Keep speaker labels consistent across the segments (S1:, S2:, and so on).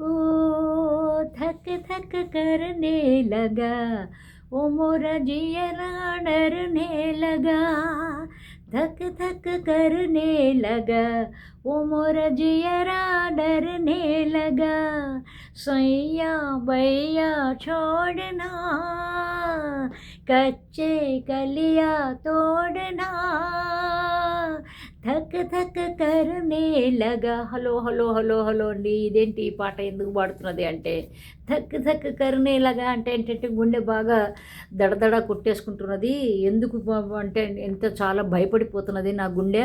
S1: ओ धक धक करने लगा। ओ, मोरा जियरा डरने लगा। धक धक करने लगा। ओ, मोरा जियरा डरने लगा। सैया बैया छोड़ना, कच्चे कलिया तोड़ना। ధక్ ధక్ కరనే లగా. హలో హలో హలో హలో అండి. ఇదేంటి ఈ పాట ఎందుకు పాడుతున్నది అంటే ధక్ ధక్ కరనే లగా అంటే ఏంటంటే గుండె బాగా దడదడ కొట్టేసుకుంటున్నది. ఎందుకు అంటే ఎంత చాలా భయపడిపోతున్నది నా గుండె.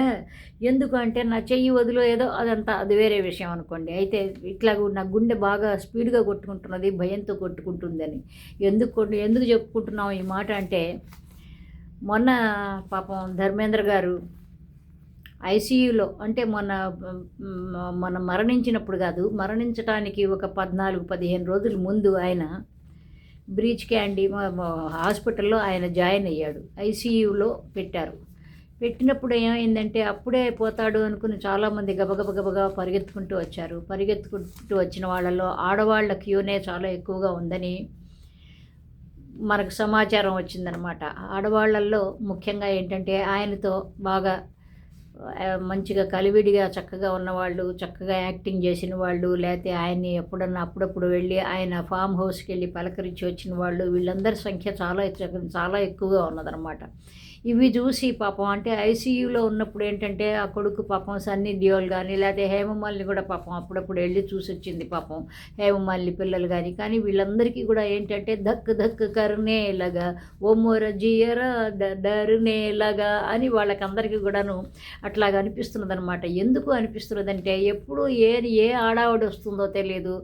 S1: ఎందుకు అంటే నా చెయ్యి వదిలో ఏదో అదంతా అది వేరే విషయం అనుకోండి. అయితే ఇట్లా నా గుండె బాగా స్పీడ్గా కొట్టుకుంటున్నది భయంతో కొట్టుకుంటుందని. ఎందుకు ఎందుకు చెప్పుకుంటున్నాం ఈ మాట అంటే మొన్న పాపం ధర్మేంద్ర గారు ఐసీయూలో అంటే మన మన మరణించినప్పుడు కాదు మరణించడానికి ఒక పద్నాలుగు పదిహేను రోజుల ముందు ఆయన బ్రీచ్ క్యాండీ హాస్పిటల్లో ఆయన జాయిన్ అయ్యాడు ఐసీయూలో పెట్టారు. పెట్టినప్పుడు ఏమైందంటే అప్పుడే పోతాడు అనుకుని చాలామంది గబగబ గబగబా పరిగెత్తుకుంటూ వచ్చారు. పరిగెత్తుకుంటూ వచ్చిన వాళ్ళలో ఆడవాళ్ళ క్యూనే చాలా ఎక్కువగా ఉందని మనకు సమాచారం వచ్చిందనమాట. ఆడవాళ్ళల్లో ముఖ్యంగా ఏంటంటే ఆయనతో బాగా మంచిగా కలివిడిగా చక్కగా ఉన్నవాళ్ళు చక్కగా యాక్టింగ్ చేసిన వాళ్ళు లేకపోతే ఆయన్ని ఎప్పుడన్నా అప్పుడప్పుడు వెళ్ళి ఆయన ఫామ్ హౌస్కి వెళ్ళి పలకరించి వచ్చిన వాళ్ళు వీళ్ళందరి సంఖ్య చాలా చాలా ఎక్కువగా ఉన్నదనమాట ఇవి చూసి పాపం అంటే ఐసీయూలో ఉన్నప్పుడు ఏంటంటే ఆ కొడుకు పాపం సన్నీ డియోల్ కానీ లేకపోతే హేమమాలిని కూడా పాపం అప్పుడప్పుడు వెళ్ళి చూసి వచ్చింది పాపం హేమమాలిని పిల్లలు కానీ కానీ వీళ్ళందరికీ కూడా ఏంటంటే ధక్ ధక్ కరునేలాగా ఓమోర జియర డరునేలాగా అని వాళ్ళకందరికీ కూడాను అట్లాగా అనిపిస్తున్నది అనమాట ఎందుకు అనిపిస్తున్నదంటే ఎప్పుడు ఏ ఏ ఆడావిడ వస్తుందో తెలియదు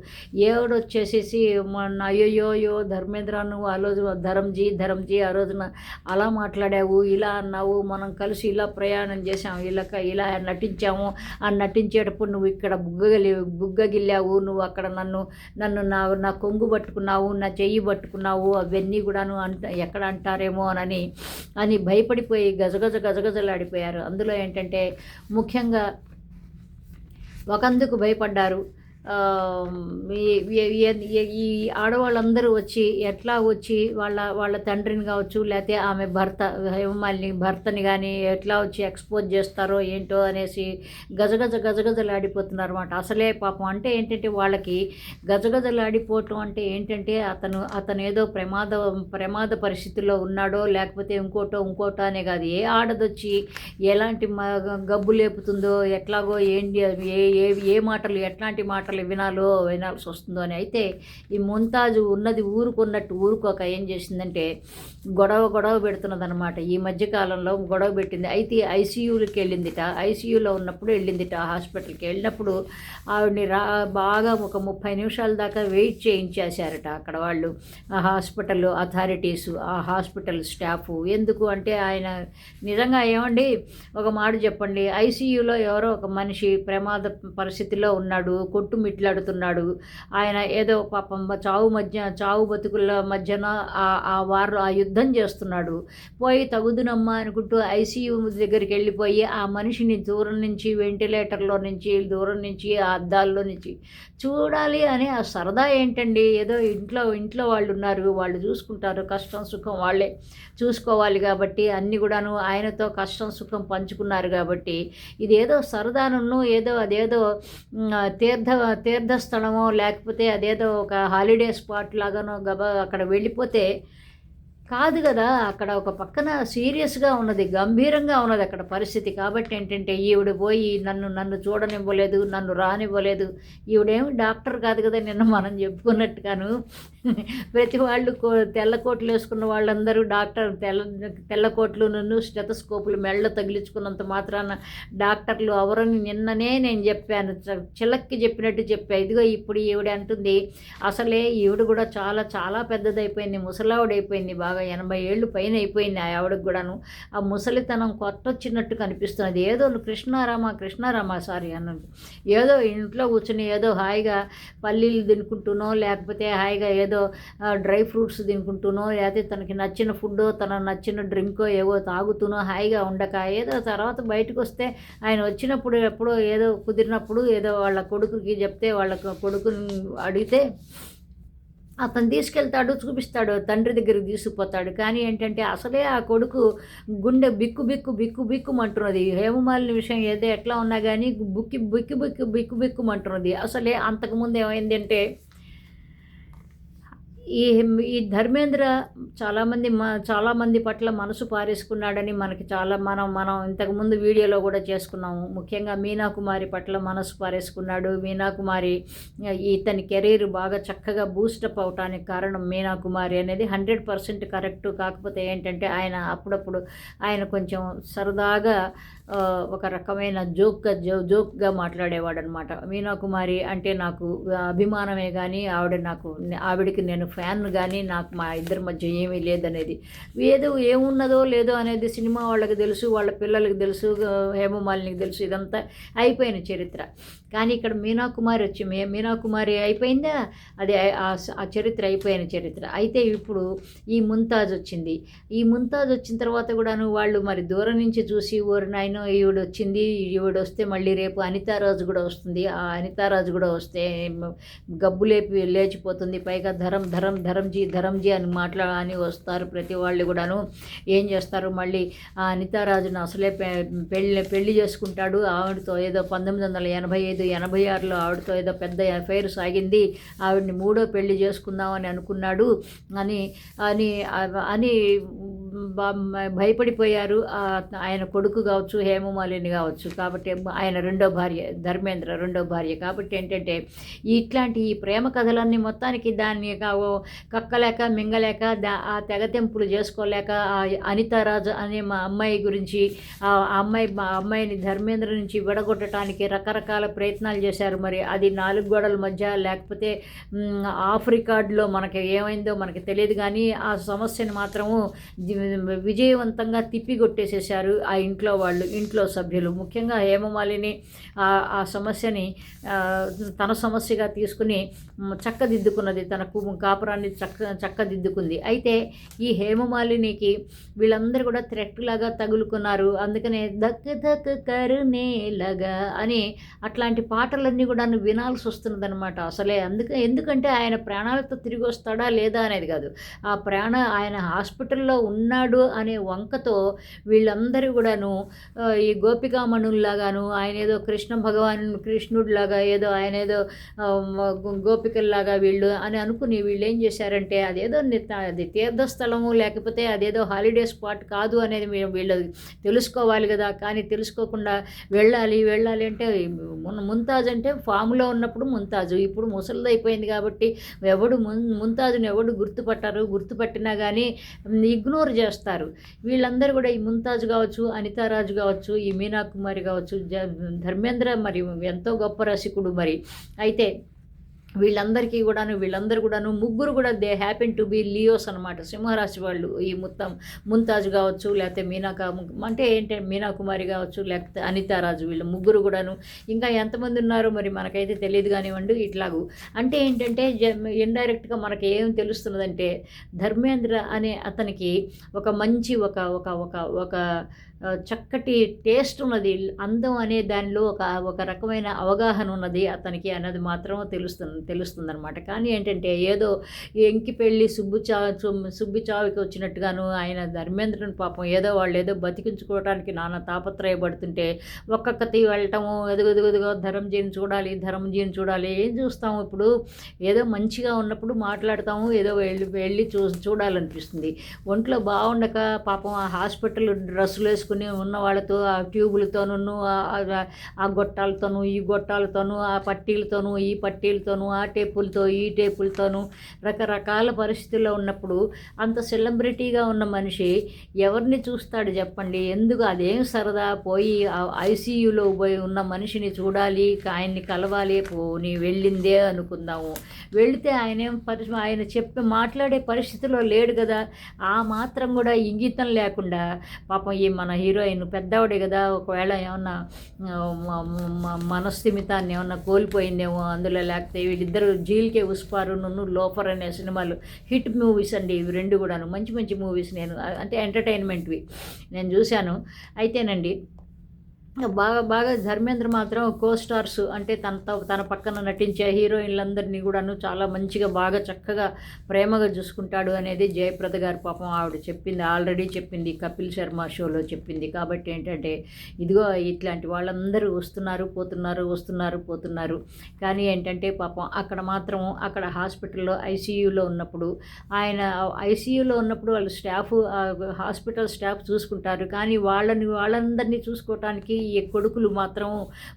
S1: ఏవిడ వచ్చేసేసి మొన్న అయ్యోయో ధర్మేంద్ర నువ్వు ఆ రోజు ధరంజీ ధరంజీ ఆ రోజున అలా మాట్లాడావు ఇలా అన్నావు మనం కలిసి ఇలా ప్రయాణం చేసాము ఇలా ఇలా నటించాము. ఆ నటించేటప్పుడు నువ్వు ఇక్కడ బుగ్గగిలి బుగ్గగిల్లావు నువ్వు అక్కడ నన్ను నన్ను నా నా కొంగు పట్టుకున్నావు నా చెయ్యి పట్టుకున్నావు అవన్నీ కూడాను అంట ఎక్కడ అంటారేమో అని అని భయపడిపోయి గజగజ గజగజలాడిపోయారు. అందులో ఏంటంటే ముఖ్యంగా ఒకందుకు భయపడ్డారు. ఈ- ఆడవాళ్ళందరూ వచ్చి ఎట్లా వచ్చి వాళ్ళ వాళ్ళ తండ్రిని కావచ్చు లేకపోతే ఆమె భర్త హేమమాలిని భర్తని కానీ ఎట్లా వచ్చి ఎక్స్పోజ్ చేస్తారో ఏంటో అనేసి గజగజ గజగజలాడిపోతున్నారు అనమాట అసలే పాపం అంటే ఏంటంటే వాళ్ళకి గజగజలాడిపోవటం అంటే ఏంటంటే అతను అతను ఏదో ప్రమాద ప్రమాద పరిస్థితుల్లో ఉన్నాడో లేకపోతే ఇంకోటో ఇంకోటో అనే కాదు. ఏ ఆడదొచ్చి ఎలాంటి గబ్బు లేపుతుందో ఎట్లాగో ఏంటి ఏ ఏ ఏ మాటలు ఎట్లాంటి మాటలు వినాలో వినాల్సి వస్తుందో అని. అయితే ఈ ముంతాజు ఉన్నది ఊరుకున్నట్టు ఊరుకోక ఏం చేసిందంటే గొడవ గొడవ పెడుతున్నదనమాట ఈ మధ్యకాలంలో గొడవ పెట్టింది. అయితే ఐసీయూలకి వెళ్ళిందిట. ఐసీయూలో ఉన్నప్పుడు వెళ్ళిందిట హాస్పిటల్కి. వెళ్ళినప్పుడు ఆవిడని రా బాగా ఒక ముప్పై నిమిషాల దాకా వెయిట్ చేయించేశారట అక్కడ వాళ్ళు. ఆ హాస్పిటల్ అథారిటీస్ ఆ హాస్పిటల్ స్టాఫ్. ఎందుకు అంటే ఆయన నిజంగా ఏమండి? ఒక మాట చెప్పండి. ఐసీయూలో ఎవరో ఒక మనిషి ప్రమాద పరిస్థితిలో ఉన్నాడు. మిట్లాడుతున్నాడు. ఆయన ఏదో పాపం చావు మధ్య చావు బతుకుల మధ్యన ఆ- వారు ఆ యుద్ధం చేస్తున్నాడు. పోయి తగుదునమ్మా అనుకుంటూ ఐసీయూ దగ్గరికి వెళ్ళిపోయి ఆ మనిషిని దూరం నుంచి వెంటిలేటర్లో నుంచి దూరం నుంచి ఆ అద్దాల్లో నుంచి చూడాలి అని ఆ సరదా ఏంటండి? ఏదో ఇంట్లో ఇంట్లో వాళ్ళు ఉన్నారు. వాళ్ళు చూసుకుంటారు. కష్టం సుఖం వాళ్ళే చూసుకోవాలి కాబట్టి అన్నీ కూడాను ఆయనతో కష్టం సుఖం పంచుకున్నారు కాబట్టి ఇదేదో సరదాను ఏదో అదేదో తీర్థ తీర్థస్థలమో లేకపోతే అదేదో ఒక హాలిడే స్పాట్ లాగానో గబా అక్కడ వెళ్ళిపోతే కాదు కదా అక్కడ ఒక పక్కన సీరియస్గా ఉన్నది గంభీరంగా ఉన్నది అక్కడ పరిస్థితి. కాబట్టి ఏంటంటే ఈవిడ పోయి నన్ను నన్ను చూడనివ్వలేదు నన్ను రానివ్వలేదు. ఈవిడేమి డాక్టర్ కాదు కదా నిన్న మనం చెప్పుకున్నట్టుగాను. ప్రతి వాళ్ళు కో తెల్ల కోట్లు వేసుకున్న వాళ్ళందరూ డాక్టర్ తెల్ల తెల్ల కోట్లు నన్ను స్టెతస్కోపులు మెళ్ళ తగిలించుకున్నంత మాత్రాన డాక్టర్లు అవరని నిన్ననే నేను చెప్పాను. చిలక్కి చెప్పినట్టు చెప్పా. ఇదిగో ఇప్పుడు ఈవిడ అంటుంది అసలే ఈవిడ కూడా చాలా చాలా పెద్దదైపోయింది ముసలావిడైపోయింది బాగా ఎనభై ఏళ్ళు పైన అయిపోయింది ఆ ఆవిడకి కూడాను. ఆ ముసలితనం కొత్త వచ్చినట్టు కనిపిస్తున్నది. ఏదో కృష్ణారామ కృష్ణారామ సారీ అన్నది ఏదో ఇంట్లో కూర్చుని ఏదో హాయిగా పల్లీలు తినుకుంటునో లేకపోతే హాయిగా ఏదో ఏదో డ్రై ఫ్రూట్స్ తినుకుంటూనో లేకపోతే తనకి నచ్చిన ఫుడ్ తన నచ్చిన డ్రింకో ఏవో తాగుతూనో హాయిగా ఉండక ఏదో తర్వాత బయటకు వస్తే ఆయన వచ్చినప్పుడు ఎప్పుడో ఏదో కుదిరినప్పుడు ఏదో వాళ్ళ కొడుకుకి చెప్తే వాళ్ళ కొడుకుని అడిగితే అతను తీసుకెళ్తాడు చూపిస్తాడు తండ్రి దగ్గరికి తీసుకుపోతాడు. కానీ ఏంటంటే అసలే ఆ కొడుకు గుండె బిక్కు బిక్కు బిక్కు బిక్కుమంటున్నది. హేమమాలిని విషయం ఏదో ఎట్లా ఉన్నా కానీ బుక్కి బిక్కు బిక్కు బిక్కు బిక్కుమంటున్నది. అసలే అంతకుముందు ఏమైందంటే ఈ ఈ ధర్మేంద్ర చాలామంది మ చాలామంది పట్ల మనసు పారేసుకున్నాడని మనకి చాలా మనం మనం ఇంతకుముందు వీడియోలో కూడా చేసుకున్నాము. ముఖ్యంగా మీనాకుమారి పట్ల మనసు పారేసుకున్నాడు. మీనాకుమారి ఇతని కెరీర్ బాగా చక్కగా బూస్టప్ అవటానికి కారణం మీనాకుమారి అనేది హండ్రెడ్ పర్సెంట్ కరెక్ట్. కాకపోతే ఏంటంటే ఆయన అప్పుడప్పుడు ఆయన కొంచెం సరదాగా ఒక రకమైన జోక్గా జో జోక్గా మాట్లాడేవాడు అనమాట మీనాకుమారి అంటే నాకు అభిమానమే కానీ ఆవిడ నాకు ఆవిడకి నేను ఫ్యాన్ కానీ నాకు మా ఇద్దరి మధ్య ఏమీ లేదనేది. ఏదో ఏమున్నదో లేదో అనేది సినిమా వాళ్ళకి తెలుసు వాళ్ళ పిల్లలకి తెలుసు హేమమాలినికి తెలుసు ఇదంతా అయిపోయిన చరిత్ర. కానీ ఇక్కడ మీనాకుమారి వచ్చి మే మీనాకుమారి అయిపోయిందా? అది ఆ చరిత్ర అయిపోయిన చరిత్ర. అయితే ఇప్పుడు ఈ ముంతాజ్ వచ్చింది. ఈ ముంతాజ్ వచ్చిన తర్వాత కూడాను వాళ్ళు మరి దూరం నుంచి చూసి ఓరి నాయన ఈవిడ వచ్చింది ఈవిడ వస్తే మళ్ళీ రేపు అనితారాజు కూడా వస్తుంది. ఆ అనితారాజు కూడా వస్తే గబ్బు లేపి లేచిపోతుంది పైగా ధరం ధరం ధరంజీ ధరంజీ అని మాట్లా అని వస్తారు ప్రతి వాళ్ళు కూడాను. ఏం చేస్తారు? మళ్ళీ ఆ అనితారాజును అసలే పె- పెళ్ళి పెళ్ళి చేసుకుంటాడు. ఆవిడతో ఏదో పంతొమ్మిది వందల ఎనభై ఐదు ఎనభై ఆరులో ఆవిడతో ఏదో పెద్ద ఎఫైర్ సాగింది. ఆవిడని మూడో పెళ్ళి చేసుకుందామని అనుకున్నాడు. అని అని అని భయపడిపోయారు. ఆయన కొడుకు కావచ్చు హేమమాలిని కావచ్చు. కాబట్టి ఆయన రెండో భార్య ధర్మేంద్ర రెండో భార్య. కాబట్టి ఏంటంటే ఇట్లాంటి ఈ ప్రేమ కథలన్నీ మొత్తానికి దాన్ని కక్కలేక మింగలేక దా ఆ తెగతెంపులు చేసుకోలేక ఆ అనితారాజు అనే మా అమ్మాయి గురించి ఆ అమ్మాయి మా అమ్మాయిని ధర్మేంద్ర నుంచి విడగొట్టడానికి రకరకాల ప్రయత్నాలు చేశారు. మరి అది నాలుగు గోడల మధ్య లేకపోతే ఆఫ్ రికార్డులో మనకి ఏమైందో మనకి తెలియదు. కానీ ఆ సమస్యను మాత్రము విజయవంతంగా తిప్పికొట్టేసేసారు ఆ ఇంట్లో వాళ్ళు ఇంట్లో సభ్యులు. ముఖ్యంగా హేమమాలిని ఆ సమస్యని తన సమస్యగా తీసుకుని చక్కదిద్దుకున్నది తన కాపురాన్ని చక్క చక్కదిద్దుకుంది. అయితే ఈ హేమమాలినికి వీళ్ళందరూ కూడా థ్రెట్ లాగా తగులుకున్నారు. అందుకనే దక్ దక్ కరునేలగా అని అట్లాంటి పాటలన్నీ కూడా వినాల్సి వస్తున్నదనమాట అసలే. అందుకే ఎందుకంటే ఆయన ప్రాణాలతో తిరిగి వస్తాడా లేదా అనేది కాదు. ఆ ప్రాణ ఆయన హాస్పిటల్లో ఉన్నాడు అనే వంకతో వీళ్ళందరూ కూడాను ఈ గోపికామణుల్లాగాను ఆయన ఏదో కృష్ణ భగవాన్ కృష్ణుడిలాగా ఏదో ఆయన ఏదో గోపికల్లాగా వీళ్ళు అని అనుకుని వీళ్ళు ఏం చేశారంటే అదేదో అది తీర్థస్థలము లేకపోతే అదేదో హాలిడే స్పాట్ కాదు అనేది వీళ్ళు తెలుసుకోవాలి కదా కానీ తెలుసుకోకుండా వెళ్ళాలి వెళ్ళాలి అంటే ముంతాజ్ అంటే ఫామ్లో ఉన్నప్పుడు ముంతాజు ఇప్పుడు ముసలిది అయిపోయింది కాబట్టి ఎవడు మున్ ముంతాజుని ఎవడు గుర్తుపట్టారు గుర్తుపట్టినా కానీ ఇగ్నోర్ చేస్తారు. వీళ్ళందరూ కూడా ఈ ముంతాజ్ కావచ్చు అనితారాజు కావచ్చు ఈ మీనా కుమారి కావచ్చు ధర్మేంద్ర మరి ఎంతో గొప్ప రసికుడు మరి. అయితే వీళ్ళందరికీ కూడాను వీళ్ళందరూ కూడాను ముగ్గురు కూడా they happen to be Leos అనమాట సింహరాశి వాళ్ళు ఈ మొత్తం ముంతాజ్ కావచ్చు లేకపోతే మీనాకా అంటే ఏంటంటే మీనాకుమారి కావచ్చు లేకపోతే అనితారాజు వీళ్ళు ముగ్గురు కూడాను. ఇంకా ఎంతమంది ఉన్నారో మరి మనకైతే తెలియదు కానివ్వండి ఇట్లాగూ. అంటే ఏంటంటే ఇండైరెక్ట్గా మనకి ఏం తెలుస్తున్నదంటే ధర్మేంద్ర అనే అతనికి ఒక మంచి ఒక ఒక ఒక ఒక చక్కటి టేస్ట్ ఉన్నది. అందం అనే దానిలో ఒక ఒక రకమైన అవగాహన ఉన్నది. అతనికి అన్నది మాత్రం తెలుస్తుంది తెలుస్తుందనమాట కానీ ఏంటంటే ఏదో ఎంకి పెళ్ళి సుబ్బు చా సుబ్బు చావుకి వచ్చినట్టుగాను ఆయన ధర్మేంద్రుని పాపం ఏదో వాళ్ళు ఏదో బతికించుకోవడానికి నానా తాపత్రయపడుతుంటే ఒక్కొక్కటి వెళ్ళటము ఎదుగుదుగుదుగో ధరంజీని చూడాలి ధరంజీని చూడాలి ఏం చూస్తాము ఇప్పుడు? ఏదో మంచిగా ఉన్నప్పుడు మాట్లాడతాము ఏదో వెళ్ళి వెళ్ళి చూ చూడాలనిపిస్తుంది. ఒంట్లో బాగుండక పాపం ఆ హాస్పిటల్ డ్రెస్సులు వేసుకుని చేసుకుని ఉన్న వాళ్ళతో ఆ ట్యూబులతోనూ ఆ గొట్టాలతోనూ ఈ గొట్టాలతోనూ ఆ పట్టీలతోనూ ఈ పట్టీలతోనూ ఆ టేపులతో ఈ టేపులతోనూ రకరకాల పరిస్థితుల్లో ఉన్నప్పుడు అంత సెలబ్రిటీగా ఉన్న మనిషి ఎవరిని చూస్తాడు చెప్పండి? ఎందుకు అదేం సరదా? పోయి ఐసీయూలో పోయి ఉన్న మనిషిని చూడాలి ఆయన్ని కలవాలి పోని వెళ్ళిందే అనుకుందాము. వెళితే ఆయన ఏం పరి ఆయన చెప్పి మాట్లాడే పరిస్థితిలో లేడు కదా. ఆ మాత్రం కూడా ఇంగితం లేకుండా పాపం ఈ మన హీరోయిన్ పెద్దవాడే కదా ఒకవేళ ఏమన్నా మనస్థిమితాన్ని ఏమన్నా కోల్పోయిందేమో అందులో లేకపోతే వీళ్ళిద్దరు జీల్కే ఉస్పారు నున్ను లోఫర్ అనే సినిమాలు హిట్ మూవీస్ అండి ఇవి రెండు కూడాను మంచి మంచి మూవీస్ నేను అంటే ఎంటర్టైన్మెంట్వి. నేను చూశాను. అయితేనండి బాగా బాగా ధర్మేంద్ర మాత్రం కో స్టార్స్ అంటే తనతో తన పక్కన నటించే హీరోయిన్లందరినీ కూడాను చాలా మంచిగా బాగా చక్కగా ప్రేమగా చూసుకుంటాడు అనేది జయప్రద గారి పాపం ఆవిడ చెప్పింది ఆల్రెడీ చెప్పింది కపిల్ శర్మ షోలో చెప్పింది. కాబట్టి ఏంటంటే ఇదిగో ఇట్లాంటి వాళ్ళందరూ వస్తున్నారు పోతున్నారు వస్తున్నారు పోతున్నారు. కానీ ఏంటంటే పాపం అక్కడ మాత్రం అక్కడ హాస్పిటల్లో ఐసీయూలో ఉన్నప్పుడు ఆయన ఐసీయూలో ఉన్నప్పుడు వాళ్ళు స్టాఫ్ హాస్పిటల్ స్టాఫ్ చూసుకుంటారు. కానీ వాళ్ళని వాళ్ళందరినీ చూసుకోవటానికి ఈ కొడుకులు మాత్రం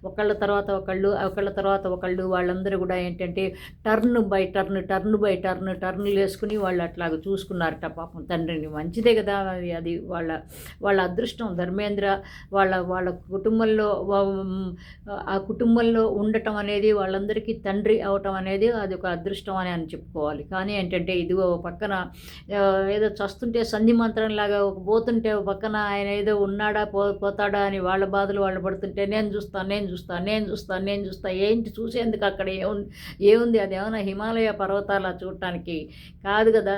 S1: ఒకళ్ళ తర్వాత ఒకళ్ళు ఒకళ్ళ తర్వాత ఒకళ్ళు వాళ్ళందరూ కూడా ఏంటంటే turn by turn turn by turn టర్న్లు వేసుకుని వాళ్ళు అట్లాగ చూసుకున్నారట పాపం. తండ్రిని మంచిదే కదా అది వాళ్ళ వాళ్ళ అదృష్టం. ధర్మేంద్ర వాళ్ళ వాళ్ళ కుటుంబంలో ఆ కుటుంబంలో ఉండటం అనేది వాళ్ళందరికీ తండ్రి అవటం అనేది అది ఒక అదృష్టం అని అని చెప్పుకోవాలి. కానీ ఏంటంటే ఇదిగో పక్కన ఏదో చస్తుంటే సంధి మంత్రంలాగా ఒక పోతుంటే పక్కన ఆయన ఏదో ఉన్నాడా పో పోతాడా అని వాళ్ళ బాధలు బాధలు వాళ్ళు పడుతుంటే నేను చూస్తాను నేను చూస్తాను నేను చూస్తాను నేను చూస్తాను ఏంటి చూసేందుకు అక్కడ ఏముంది ఏముంది అది ఏమైనా హిమాలయ పర్వతాల చూడటానికి కాదు కదా.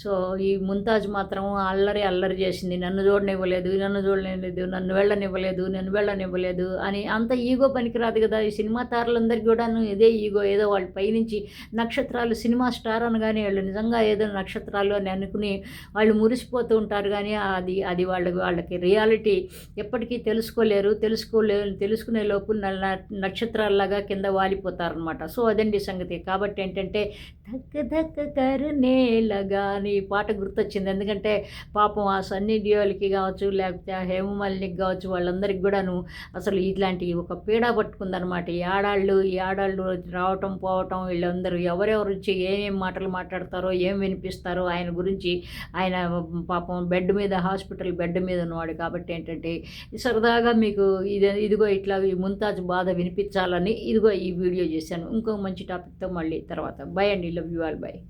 S1: సో ఈ ముంతాజ్ మాత్రం అల్లరి అల్లరి చేసింది. నన్ను చూడనివ్వలేదు నన్ను చూడనివ్వలేదు నన్ను వెళ్ళనివ్వలేదు నన్ను వెళ్ళనివ్వలేదు అని అంత ఈగో పనికిరాదు కదా. ఈ సినిమా తారలందరికీ కూడా ఇదే ఈగో. ఏదో వాళ్ళ పైనుంచి నక్షత్రాలు సినిమా స్టార్ అనగానే వాళ్ళు నిజంగా ఏదో నక్షత్రాలు అని అనుకుని వాళ్ళు మురిసిపోతూ ఉంటారు కానీ అది అది వాళ్ళకి వాళ్ళకి రియాలిటీ ఎప్పటికీ తెలుసుకోలేరు. తెలుసుకోలే తెలుసుకునే లోపు నక్షత్రాల్లాగా కింద వాలిపోతారనమాట సో అదండి సంగతి. కాబట్టి ఏంటంటే ధక్క ధక్క కరునేలగా అని పాట గుర్తొచ్చింది. ఎందుకంటే పాపం ఆ సన్నీ డియోలకి కావచ్చు లేకపోతే ఆ హేమమాలినికి కావచ్చు వాళ్ళందరికీ కూడాను అసలు ఇట్లాంటి ఒక పీడ పట్టుకుందనమాట ఈ ఆడాళ్ళు ఈ ఆడాళ్ళు రావటం పోవటం వీళ్ళందరూ ఎవరెవరు వచ్చి ఏమేం మాటలు మాట్లాడతారో ఏం వినిపిస్తారో ఆయన గురించి ఆయన పాపం బెడ్ మీద హాస్పిటల్ బెడ్ మీద ఉన్నవాడు కాబట్టి ఏంటంటే సరదాగా మీకు ఇది ఇదిగో ఇట్లా ఈ ముంతాజ్ బాధ వినిపించాలని ఇదిగో ఈ వీడియో చేశాను. ఇంకో మంచి టాపిక్తో మళ్ళీ తర్వాత. బై అండి love you all bye